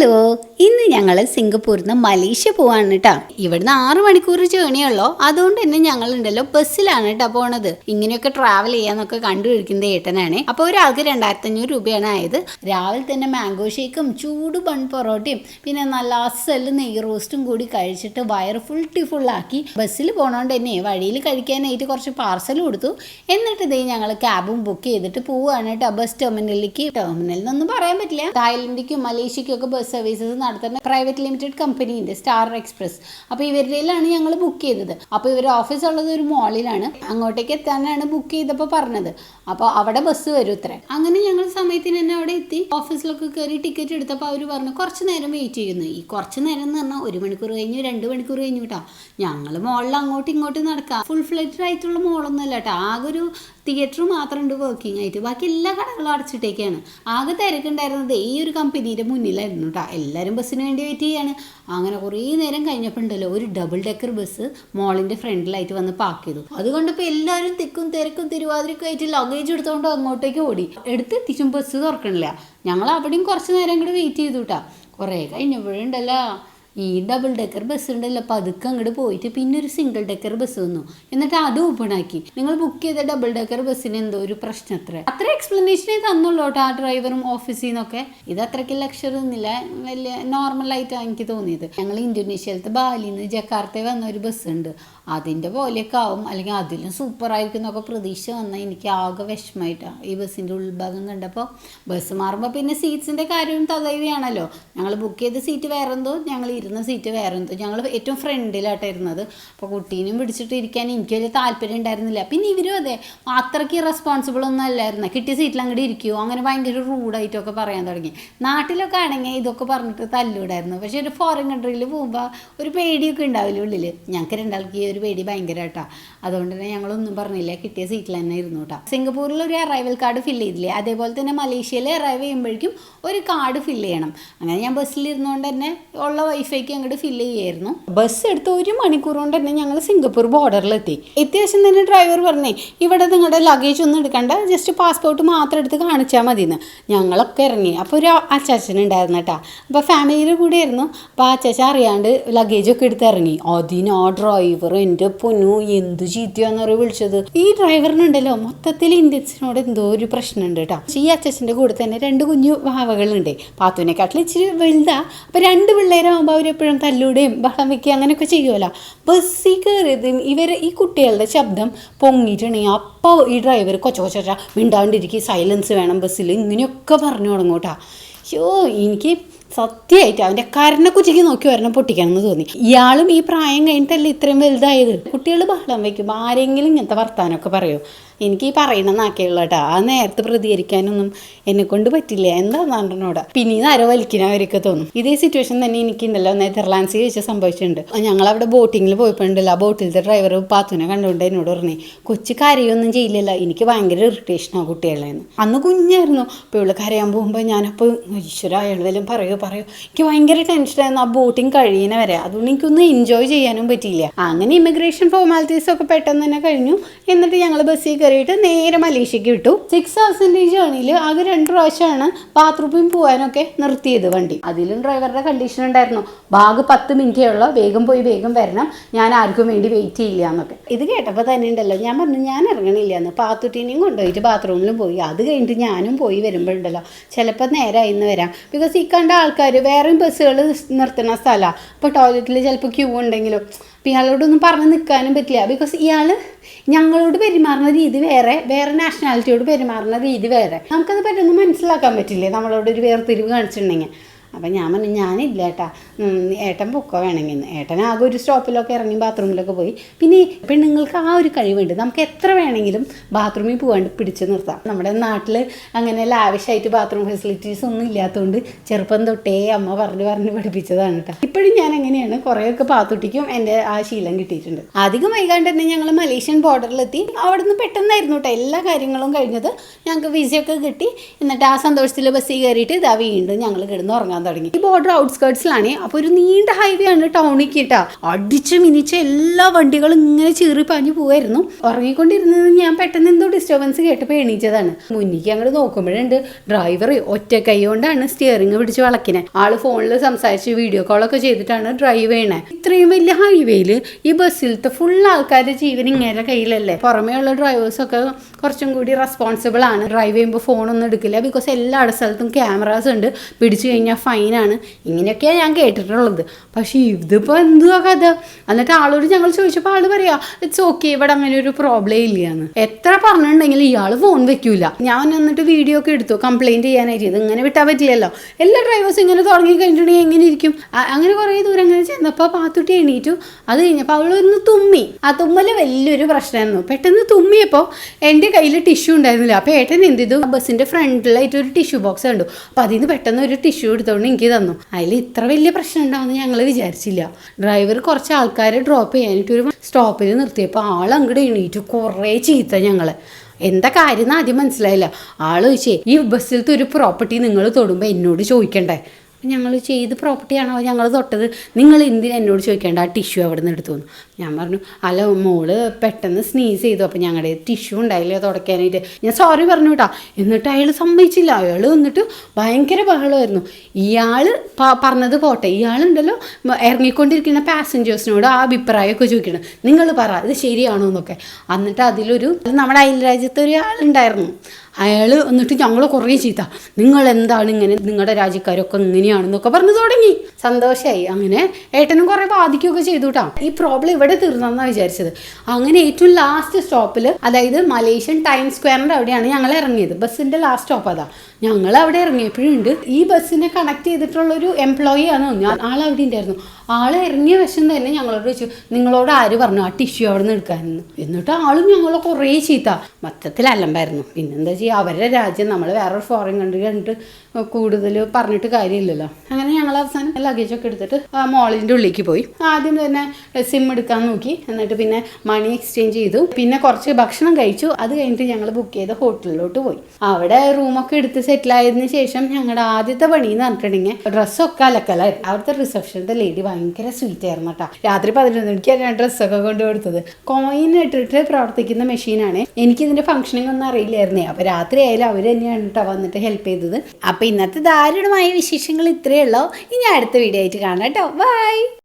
Hello ഇന്ന് ഞങ്ങൾ സിംഗപ്പൂരിൽ നിന്ന് മലേഷ്യ പോവാണ് കേട്ടോ ഇവിടുന്ന് ആറ് മണിക്കൂർ ജേണി ഉള്ളോ. അതുകൊണ്ട് തന്നെ ഞങ്ങൾ ഉണ്ടല്ലോ ബസ്സിലാണ് കേട്ടോ പോണത്. ഇങ്ങനെയൊക്കെ ട്രാവൽ ചെയ്യാന്നൊക്കെ കണ്ടുപിടിക്കുന്നത് ഏട്ടനാണ്. അപ്പോൾ ഒരാൾക്ക് രണ്ടായിരത്തി അഞ്ഞൂറ് രൂപയാണ് ആയത്. രാവിലെ തന്നെ മാംഗോ ഷേക്കും ചൂട് ബൺ പൊറോട്ടയും പിന്നെ നല്ല അസൽ നെയ്യ് റോസ്റ്റും കൂടി കഴിച്ചിട്ട് വയറ് ഫുൾ ടി ഫുള്ളാക്കി ബസ്സിൽ പോണോണ്ട് തന്നെ വഴിയിൽ കഴിക്കാനായിട്ട് കുറച്ച് പാർസൽ കൊടുത്തു. എന്നിട്ട് ഇതേ ഞങ്ങൾ ക്യാബും ബുക്ക് ചെയ്തിട്ട് പോവുകയാണ് കേട്ടോ ബസ് ടെർമിനലിലേക്ക് ടെർമിനലിൽ നിന്നൊന്നും പറയാൻ പറ്റില്ല. തായ്ലൻഡിലേക്കും മലേഷ്യക്കും ഒക്കെ ബസ് സർവീസസ് നടത്തുന്ന പ്രൈവറ്റ് ലിമിറ്റഡ് കമ്പനി ഉണ്ട് സ്റ്റാർ എക്സ്പ്രസ്. അപ്പോൾ ഇവരുടെയിലാണ് ഞങ്ങൾ ബുക്ക് ചെയ്തത്. അപ്പോൾ ഇവർ ഓഫീസ് ഉള്ളത് ഒരു മോളിലാണ് അങ്ങോട്ടേക്ക് എത്താനാണ് ബുക്ക് ചെയ്തപ്പോൾ പറഞ്ഞത്. അപ്പോൾ അവിടെ ബസ് വരും ഇത്ര. അങ്ങനെ ഞങ്ങൾ സമയത്തിന് തന്നെ അവിടെ എത്തി. ഓഫീസിലൊക്കെ കയറി ടിക്കറ്റ് എടുത്തപ്പോൾ അവർ പറഞ്ഞു കുറച്ച് നേരം വെയിറ്റ് ചെയ്യുന്നു. ഈ കുറച്ച് നേരം എന്ന് പറഞ്ഞാൽ ഒരു മണിക്കൂർ കഴിഞ്ഞു രണ്ട് മണിക്കൂർ കഴിഞ്ഞു കേട്ടോ ഞങ്ങൾ മോളിൽ അങ്ങോട്ടും ഇങ്ങോട്ടും നടക്കാം. ഫുൾ ഫ്ലൈറ്റഡ് ആയിട്ടുള്ള മോളൊന്നും അല്ല കേട്ടോ ആകെ ഒരു തിയേറ്റർ മാത്രമുണ്ട് വർക്കിംഗ് ആയിട്ട്. ബാക്കി എല്ലാ കടകളും അടച്ചിട്ടേക്കാണ്. ആകെ തിരക്കുണ്ടായിരുന്നത് ഈ ഒരു കമ്പനീന്റെ മുന്നിലായിരുന്നു കേട്ടോ എല്ലാവരും ബസ്സിന് വേണ്ടി വെയിറ്റ് ചെയ്യാണ്. അങ്ങനെ കുറേ നേരം കഴിഞ്ഞപ്പോൾ ഉണ്ടല്ലോ ഒരു ഡബിൾ ഡെക്കർ ബസ് മോളിന്റെ ഫ്രണ്ടിലായിട്ട് വന്ന് പാർക്ക് ചെയ്തു. അതുകൊണ്ടിപ്പോൾ എല്ലാവരും തിക്കും തിരക്കും തിരുവാതിരക്കും ആയിട്ട് ലഗേജ് എടുത്തുകൊണ്ട് അങ്ങോട്ടേക്ക് ഓടി. എടുത്തെത്തിച്ചും ബസ് തുറക്കണില്ല. ഞങ്ങൾ അവിടെയും കുറച്ച് നേരം കൂടി വെയിറ്റ് ചെയ്തു കേട്ടോ കുറേ കഴിഞ്ഞപ്പോഴുണ്ടല്ലോ. ഈ ഡബിൾ ഡെക്കർ ബസ് ഉണ്ടല്ലോ പതുക്കെ അങ്ങോട്ട് പോയിട്ട് പിന്നെ ഒരു സിംഗിൾ ഡെക്കർ ബസ് വന്നു. എന്നിട്ട് അത് ഓപ്പൺ ആക്കി. നിങ്ങൾ ബുക്ക് ചെയ്ത ഡബിൾ ഡെക്കർ ബസ്സിന് എന്തോ ഒരു പ്രശ്നം അത്ര. അത്ര എക്സ്പ്ലനേഷനേ തന്നുള്ളൂ കേട്ടോ ആ ഡ്രൈവറും ഓഫീസിൽ നിന്നൊക്കെ. ഇത് അത്രയ്ക്ക് ലക്ഷർ ഒന്നുമില്ല. വലിയ നോർമലായിട്ടാണ് എനിക്ക് തോന്നിയത്. ഞങ്ങൾ ഇന്തോനേഷ്യയിലത്തെ ബാലിന്ന് ജക്കാർത്തയിൽ വന്ന ഒരു ബസ് ഉണ്ട്. അതിന്റെ പോലെയൊക്കെ ആവും. അല്ലെങ്കിൽ അതിലും സൂപ്പർ ആയിരിക്കും എന്നൊക്കെ പ്രതീക്ഷ വന്നാൽ എനിക്ക് ആകെ വിഷമമായിട്ടാണ് ഈ ബസ്സിന്റെ ഉൾഭാഗം കണ്ടപ്പോൾ ബസ് മാറുമ്പോൾ പിന്നെ സീറ്റ്സിന്റെ കാര്യവും തകയുകയാണല്ലോ ഞങ്ങൾ ബുക്ക് ചെയ്ത സീറ്റ് വേറെ എന്തോ ഞങ്ങൾ ഇരുന്ന സീറ്റ് വേറെ എന്തോ ഞങ്ങൾ ഏറ്റവും ഫ്രണ്ടിലായിട്ട് ഇരുന്നത്. അപ്പോൾ കുട്ടീനും പിടിച്ചിട്ട് ഇരിക്കാൻ എനിക്ക് വലിയ താല്പര്യം ഉണ്ടായിരുന്നില്ല. പിന്നെ ഇവരും അതെ അത്രയ്ക്ക് റെസ്പോൺസിബിൾ ഒന്നും അല്ലായിരുന്നു? കിട്ടിയ സീറ്റിൽ അങ്ങോട്ട് ഇരിക്കുമോ അങ്ങനെ ഭയങ്കര റൂഡായിട്ടൊക്കെ പറയാൻ തുടങ്ങി. നാട്ടിലൊക്കെ ആണെങ്കിൽ ഇതൊക്കെ പറഞ്ഞിട്ട് തല്ലൂടായിരുന്നു. പക്ഷേ ഒരു ഫോറിൻ കൺട്രിയിൽ പോകുമ്പോൾ ഒരു പേടിയൊക്കെ ഉണ്ടാവില്ല ഉള്ളിൽ ഞങ്ങൾക്ക് രണ്ടാൾക്ക് ഈ ഒരു പേടി ഭയങ്കര കേട്ടോ അതുകൊണ്ട് തന്നെ ഞങ്ങളൊന്നും പറഞ്ഞില്ല. കിട്ടിയ സീറ്റിൽ തന്നെ ഇരുന്നു കേട്ടോ സിംഗപ്പൂരിൽ ഒരു അറൈവൽ കാർഡ് ഫില്ല് ചെയ്തില്ലേ? അതേപോലെ തന്നെ മലേഷ്യയിൽ അറൈവ് ചെയ്യുമ്പോഴേക്കും ഒരു കാർഡ് ഫില്ല് ചെയ്യണം. അങ്ങനെ ഞാൻ ബസ്സിൽ ഇരുന്നുകൊണ്ട് തന്നെ ഉള്ള വൈഫൈക്ക് അങ്ങോട്ട് ഫില്ല് ചെയ്യായിരുന്നു. ബസ് എടുത്ത് ഒരു മണിക്കൂർ കൊണ്ട് തന്നെ ഞങ്ങൾ സിംഗപ്പൂർ ബോർഡറിലെത്തി എത്തിയ തന്നെ ഡ്രൈവർ പറഞ്ഞേ ഇവിടെ നിങ്ങളുടെ ലഗേജ് ഒന്നും എടുക്കണ്ട. ജസ്റ്റ് പാസ്പോർട്ട് മാത്രം എടുത്ത് കാണിച്ചാൽ മതി എന്ന് ഞങ്ങളൊക്കെ ഇറങ്ങി. അപ്പോൾ ഒരു അച്ചാച്ചൻ ഉണ്ടായിരുന്നു കേട്ടോ അപ്പോൾ ഫാമിലിയുടെ കൂടെ ആയിരുന്നു. അപ്പോൾ ആ അച്ചാച്ചൻ അറിയാണ്ട് ലഗേജൊക്കെ എടുത്ത് ഇറങ്ങി. അതിന് ആ ഡ്രൈവർ എന്റെ പൊന്നു എന്ത് ചീത്തയാന്നറി വിളിച്ചത്? ഈ ഡ്രൈവറിനുണ്ടല്ലോ മൊത്തത്തിൽ ഇന്ത്യൻസിനോട് എന്തോ ഒരു പ്രശ്നമുണ്ട് കേട്ടോ. ഈ അച്ഛന്റെ കൂടെ തന്നെ രണ്ട് കുഞ്ഞു വാവകളുണ്ട്. പാത്തുവിനെക്കാട്ടിൽ ഇച്ചിരി വലുതാ. അപ്പോൾ രണ്ട് പിള്ളേരാകുമ്പോൾ അവരെപ്പോഴും തല്ലൂടെയും ബഹളം വെക്കുക അങ്ങനെയൊക്കെ ചെയ്യുമല്ലോ. ബസ്സിൽ കയറിയത് ഇവർ ഈ കുട്ടികളുടെ ശബ്ദം പൊങ്ങിയിട്ടുണ്ടെങ്കിൽ അപ്പോൾ ഈ ഡ്രൈവർ കൊച്ച കൊച്ച മിണ്ടാണ്ടിരിക്കും സൈലൻസ് വേണം ബസ്സിൽ ഇങ്ങനെയൊക്കെ പറഞ്ഞു തുടങ്ങും കേട്ടോ. ഷോ എനിക്ക് സത്യമായിട്ട് അവന്റെ കരണക്കുറ്റിക്ക് നോക്കി വരണം പൊട്ടിക്കണമെന്ന് തോന്നി. ഇയാളും ഈ പ്രായം കഴിഞ്ഞിട്ടല്ലേ ഇത്രയും വലുതായത്? കുട്ടികൾ ബഹളം വയ്ക്കുമ്പോൾ ആരെങ്കിലും ഇങ്ങനത്തെ വർത്താനമൊക്കെ പറയും? എനിക്ക് ഈ പറയണ നാക്കേയുള്ളൂ കേട്ടോ ആ നേരത്തെ പ്രതികരിക്കാനൊന്നും എന്നെ കൊണ്ട് പറ്റില്ല. എന്താ നാണ്ടനോട് പിന്നീട് ആരോ വലിക്കുന്നവരൊക്കെ തോന്നും. ഇതേ സിറ്റുവേഷൻ തന്നെ എനിക്കുണ്ടല്ലോ. നെതർലാൻഡ്സിൽ വെച്ച് സംഭവിച്ചിട്ടുണ്ട്. ഞങ്ങളവിടെ ബോട്ടിങ്ങിൽ പോയപ്പോഴുണ്ടല്ലോ. ആ ബോട്ടിലത്തെ ഡ്രൈവർ പാത്തുനെ കണ്ടുകൊണ്ട് എന്നോട് പറഞ്ഞു കൊച്ചു കരയൊന്നും ചെയ്യില്ലല്ലോ. എനിക്ക് ഭയങ്കര ആ കുട്ടികളെന്ന്. അന്ന് കുഞ്ഞായിരുന്നു. അപ്പോൾ ഇവൾ കരയാൻ പോകുമ്പോൾ ഞാനപ്പോൾ ഈശ്വര എഴുതലും പറയോ പറയോ. എനിക്ക് ഭയങ്കര ടെൻഷനായിരുന്നു ആ ബോട്ടിങ് കഴിയുന്ന വരെ. അതുകൊണ്ട് എനിക്കൊന്നും എൻജോയ് ചെയ്യാനും പറ്റിയില്ല. അങ്ങനെ ഇമിഗ്രേഷൻ ഫോർമാലിറ്റീസ് ഒക്കെ പെട്ടെന്ന് തന്നെ കഴിഞ്ഞു. എന്നിട്ട് ഞങ്ങൾ ബസ്സിൽ കയറിയിട്ട് നേരെ മലേഷ്യക്ക് വിട്ടു. സിക്സ് ഹവേഴ്സിന്റെ ജേണിയിൽ ആകെ രണ്ട് പ്രാവശ്യമാണ് ബാത്റൂമിൽ പോകാനൊക്കെ നിർത്തിയത് വണ്ടി. അതിലും ഡ്രൈവറുടെ കണ്ടീഷൻ ഉണ്ടായിരുന്നു. ബാഗ് പത്ത് മിനിറ്റേ ഉള്ളൂ. വേഗം പോയി വേഗം വരണം. ഞാൻ ആർക്കും വേണ്ടി വെയിറ്റ് ചെയ്യില്ല എന്നൊക്കെ. ഇത് കേട്ടപ്പോൾ തന്നെ ഉണ്ടല്ലോ. ഞാൻ പറഞ്ഞു ഞാൻ ഇറങ്ങണില്ല എന്ന്. പാത്തുട്ടീനെയും കൊണ്ടുപോയിട്ട് ബാത്റൂമിലും പോയി. അത് കഴിഞ്ഞിട്ട് ഞാനും പോയി വരുമ്പോഴുണ്ടല്ലോ ചിലപ്പോൾ നേരെ ഇന്ന് വരാം. ബിക്കോസ് ഈ കണ്ട ആൾക്കാർ വേറെയും ബസ്സുകൾ നിർത്തുന്ന സ്ഥലമാണ് അപ്പോൾ ടോയ്ലറ്റിൽ ചിലപ്പോൾ ക്യൂ ഉണ്ടെങ്കിലും. അപ്പോൾ ഇയാളോടൊന്നും പറഞ്ഞ് നിൽക്കാനും പറ്റില്ല. ബിക്കോസ് ഇയാൾ ഞങ്ങളോട് പെരുമാറുന്ന രീതി വേറെ വേറെ നാഷണാലിറ്റിയോട് പെരുമാറുന്ന രീതി വേറെ. നമുക്കത് പെട്ടെന്ന് മനസ്സിലാക്കാൻ പറ്റില്ലേ? നമ്മളോട് ഒരു വേർതിരിവ് കാണിച്ചിട്ടുണ്ടെങ്കിൽ. അപ്പം ഞാൻ പറഞ്ഞു ഞാനില്ല ഏട്ടാ. ഏട്ടൻ പൊക്കോ വേണമെങ്കിൽ. ഏട്ടൻ ആകെ ഒരു സ്റ്റോപ്പിലൊക്കെ ഇറങ്ങി ബാത്റൂമിലൊക്കെ പോയി. പിന്നെ പെണ്ണുങ്ങൾക്ക് ആ ഒരു കഴിവുണ്ട്. നമുക്ക് എത്ര വേണമെങ്കിലും ബാത്റൂമിൽ പോകാണ്ട് പിടിച്ചു നിർത്താം. നമ്മുടെ നാട്ടിൽ അങ്ങനെ ലാവിഷായിട്ട് ബാത്റൂം ഫെസിലിറ്റീസ് ഒന്നും ഇല്ലാത്തതുകൊണ്ട് ചെറുപ്പം തൊട്ടേ അമ്മ പറഞ്ഞ് പറഞ്ഞ് പഠിപ്പിച്ചതാണ് കേട്ടോ. ഇപ്പോഴും ഞാൻ എങ്ങനെയാണ് കുറേയൊക്കെ പാത്തുട്ടിക്കും എന്റെ ആ ശീലം കിട്ടിയിട്ടുണ്ട്. അധികം വൈകാണ്ട് തന്നെ ഞങ്ങൾ മലേഷ്യൻ ബോർഡറിലെത്തി അവിടെ നിന്ന് പെട്ടെന്നായിരുന്നു കേട്ടോ എല്ലാ കാര്യങ്ങളും കഴിഞ്ഞത്. ഞങ്ങൾക്ക് വിസയൊക്കെ കിട്ടി. എന്നിട്ട് ആ സന്തോഷത്തിൽ ബസ്സിൽ കയറിയിട്ട് ഇതാ വീണ്ടും ഞങ്ങൾ കിടന്ന് ഉറങ്ങാൻ ഉണ്ടാകാൻ തുടങ്ങി. ഈ ബോർഡർ ഔട്ട്സ്കേർട്സിലാണ് അപ്പോൾ ഒരു നീണ്ട ഹൈവേ ആണ് ടൗണിൽ കിട്ടാ അടിച്ച് മിനിച്ച് എല്ലാ വണ്ടികളും ഇങ്ങനെ ചീറി പാഞ്ഞു പോവായിരുന്നു. ഉറങ്ങിക്കൊണ്ടിരുന്നത് ഞാൻ പെട്ടെന്ന് എന്തോ ഡിസ്റ്റർബൻസ് കേട്ടപ്പോൾ എണീച്ചതാണ് മുന്നിക്ക് അങ്ങോട്ട് നോക്കുമ്പോഴുണ്ട് ഡ്രൈവർ ഒറ്റ കൈ കൊണ്ടാണ് സ്റ്റിയറിംഗ് പിടിച്ച് വളക്കിനെ. ആൾ ഫോണിൽ സംസാരിച്ച് വീഡിയോ കോളൊക്കെ ചെയ്തിട്ടാണ് ഡ്രൈവ് ചെയ്യണേ. ഇത്രയും വലിയ ഹൈവേയിൽ ഈ ബസ്സിലത്തെ ഫുൾ ആൾക്കാരുടെ ജീവൻ ഇങ്ങനെ കയ്യിലല്ലേ? പുറമേ ഉള്ള ഡ്രൈവേഴ്സൊക്കെ കുറച്ചും കൂടി റെസ്പോൺസിബിൾ ആണ്. ഡ്രൈവ് ചെയ്യുമ്പോൾ ഫോണൊന്നും എടുക്കില്ല. ബിക്കോസ് എല്ലാ സ്ഥലത്തും ക്യാമറാസ് ഉണ്ട്. പിടിച്ചു കഴിഞ്ഞാൽ ഫൈനാണ് ഇങ്ങനെയൊക്കെയാണ് ഞാൻ കേട്ടിട്ടുള്ളത്. പക്ഷേ ഇതിപ്പോൾ എന്തുവാ കഥ? എന്നിട്ട് ആളോട് ഞങ്ങൾ ചോദിച്ചപ്പോൾ ആൾ പറയാ ഇറ്റ്സ് ഓക്കെ ഇവിടെ അങ്ങനെ ഒരു പ്രോബ്ലം ഇല്ലയെന്ന് എത്ര പറഞ്ഞിട്ടുണ്ടെങ്കിൽ ഇയാൾ ഫോൺ വെക്കൂല. ഞാൻ എന്നിട്ട് വീഡിയോ ഒക്കെ എടുത്തു. കംപ്ലൈന്റ് ചെയ്യാനായിട്ട്. ഇത് ഇങ്ങനെ വിട്ടാൽ പറ്റില്ലല്ലോ. എല്ലാ ഡ്രൈവേഴ്സും ഇങ്ങനെ തുടങ്ങി കഴിഞ്ഞിട്ടുണ്ടെങ്കിൽ എങ്ങനെ ഇരിക്കും? അങ്ങനെ കുറേ ദൂരം അങ്ങനെ ചെന്നപ്പോൾ പാത്തുട്ടി എണീറ്റു. അത് കഴിഞ്ഞപ്പോൾ അവളൊന്ന് തുമ്മി. ആ തുമ്മൽ വലിയൊരു പ്രശ്നമായിരുന്നു. പെട്ടെന്ന് തുമ്മിയപ്പോൾ എന്റെ കയ്യിൽ ടിഷ്യൂ ഉണ്ടായിരുന്നില്ല. അപ്പോൾ ഏട്ടൻ എന്ത് ചെയ്തു? ബസ്സിന്റെ ഫ്രണ്ടിലായിട്ട് ഒരു ടിഷ്യൂ ബോക്സ് കണ്ടു. അപ്പോൾ അതിൽ നിന്ന് പെട്ടെന്ന് ഒരു ടിഷ്യൂ എടുത്തുകൊണ്ട് എനിക്ക് തന്നു. അതിൽ ഇത്ര വലിയ പ്രശ്നം ഉണ്ടാവുമെന്ന് ഞങ്ങൾ വിചാരിച്ചില്ല. ഡ്രൈവർ കുറച്ച് ആൾക്കാരെ ഡ്രോപ്പ് ചെയ്യാനായിട്ട് ഒരു സ്റ്റോപ്പിൽ നിർത്തിയപ്പോൾ ആൾ അങ്ങോട്ട് എണീറ്റ്. കുറേ ചീത്ത ഞങ്ങളെ. എന്താ കാര്യം എന്ന് ആദ്യം മനസ്സിലായില്ല. ആൾ ചോദിച്ചേ ഈ ബസ്സിലത്തെ ഒരു പ്രോപ്പർട്ടി നിങ്ങൾ തൊടുമ്പോൾ എന്നോട് ചോദിക്കണ്ടേ? ഞങ്ങൾ ചെയ്ത് പ്രോപ്പർട്ടിയാണോ ഞങ്ങൾ തൊട്ടത്. നിങ്ങൾ എന്തിനാ എന്നോട് ചോദിക്കേണ്ട ആ ടിഷ്യൂ അവിടെ നിന്ന് എടുത്തു ഞാൻ പറഞ്ഞു അല്ല മോൾ പെട്ടെന്ന് സ്നീസ് ചെയ്തു. അപ്പോൾ ഞങ്ങളുടെ ടിഷ്യൂ ഉണ്ടായില്ല തുടയ്ക്കാനായിട്ട്? ഞാൻ സോറി പറഞ്ഞു കേട്ടോ എന്നിട്ട് അയാൾ സമ്മതിച്ചില്ല. അയാൾ വന്നിട്ട് ഭയങ്കര ബഹളമായിരുന്നു. ഇയാൾ പറഞ്ഞത് പോട്ടെ. ഇയാളുണ്ടല്ലോ ഇറങ്ങിക്കൊണ്ടിരിക്കുന്ന പാസഞ്ചേഴ്സിനോട് ആ അഭിപ്രായമൊക്കെ ചോദിക്കണം. നിങ്ങൾ പറ ഇത് ശരിയാണോ എന്നൊക്കെ. എന്നിട്ട് അതിലൊരു നമ്മുടെ അയൽരാജ്യത്തെ ഒരാളുണ്ടായിരുന്നു അയാൾ എന്നിട്ട് ഞങ്ങൾ കുറേ ചീത്ത. നിങ്ങൾ എന്താണ് ഇങ്ങനെ നിങ്ങളുടെ രാജ്യക്കാരൊക്കെ ഇങ്ങനെയാണെന്നൊക്കെ പറഞ്ഞു തുടങ്ങി. സന്തോഷമായി അങ്ങനെ ഏട്ടനും കുറേ ബാധിക്കുകയൊക്കെ ചെയ്തു കേട്ടോ ഈ പ്രോബ്ലം ഇവിടെ തീർന്നെന്നാണ് വിചാരിച്ചത്. അങ്ങനെ ഏറ്റവും ലാസ്റ്റ് സ്റ്റോപ്പിൽ അതായത് മലേഷ്യൻ ടൈം സ്ക്വയറിന്റെ അവിടെയാണ് ഞങ്ങൾ ഇറങ്ങിയത്. ബസ്സിന്റെ ലാസ്റ്റ് സ്റ്റോപ്പ് അതാ. ഞങ്ങൾ അവിടെ ഇറങ്ങിയപ്പോഴുണ്ട് ഈ ബസ്സിനെ കണക്ട് ചെയ്തിട്ടുള്ളൊരു എംപ്ലോയി ആണ്. ഞാൻ അവിടെ ഉണ്ടായിരുന്നു. ആൾ ഇറങ്ങിയ വശം തന്നെ ഞങ്ങളോട് ചോദിച്ചു നിങ്ങളോട് ആര് പറഞ്ഞു? ആ ടിഷ്യൂ അവിടെ നിന്ന് എടുക്കാനെന്ന്? എന്നിട്ട് ആളും ഞങ്ങളെ കുറേ ചീത്ത. മൊത്തത്തിൽ അലമ്പായിരുന്നു. പിന്നെന്താ ചെയ്യുക അവരുടെ രാജ്യം നമ്മൾ വേറൊരു ഫോറിൻ കൺട്രി കണ്ടിട്ട് കൂടുതൽ പറഞ്ഞിട്ട് കാര്യമില്ലല്ലോ. അങ്ങനെ ഞങ്ങൾ അവസാനം ലഗേജൊക്കെ എടുത്തിട്ട് ആ മോളിന്റെ ഉള്ളിലേക്ക് പോയി. ആദ്യം തന്നെ സിം എടുക്കാൻ നോക്കി. എന്നിട്ട് പിന്നെ മണി എക്സ്ചേഞ്ച് ചെയ്തു. പിന്നെ കുറച്ച് ഭക്ഷണം കഴിച്ചു. അത് കഴിഞ്ഞിട്ട് ഞങ്ങൾ ബുക്ക് ചെയ്ത ഹോട്ടലിലോട്ട് പോയി. അവിടെ റൂമൊക്കെ എടുത്ത് സെറ്റിൽ ആയതിനു ശേഷം ഞങ്ങളുടെ ആദ്യത്തെ പണി എന്ന് പറഞ്ഞിട്ടുണ്ടെങ്കിൽ ഡ്രസ്സൊക്കെ അലക്കലായിരുന്നു. അവിടുത്തെ റിസപ്ഷനിലെ ലേഡി ഭയങ്കര സ്വീറ്റ് ആയിരുന്നു കേട്ടോ രാത്രി പതിനൊന്ന് മണിക്കാണ് ഞാൻ ഡ്രസ്സൊക്കെ കൊണ്ടു കൊടുത്തത്. കോയിൻ ഇട്ടിട്ട് പ്രവർത്തിക്കുന്ന മെഷീനാണ് എനിക്ക് ഇതിന്റെ ഫംഗ്ഷനിങ് ഒന്നും അറിയില്ലായിരുന്നേ. അപ്പൊ രാത്രി ആയാലും അവർ തന്നെയാണ് കേട്ടോ വന്നിട്ട് ഹെൽപ്പ് ചെയ്തത്. അപ്പൊ ഇന്നത്തെ ദാരുണമായ വിശേഷങ്ങൾ ഇത്രയേ ഉള്ളൂ. ഇനി അടുത്ത വീഡിയോ ആയിട്ട് കാണാം കേട്ടോ ബൈ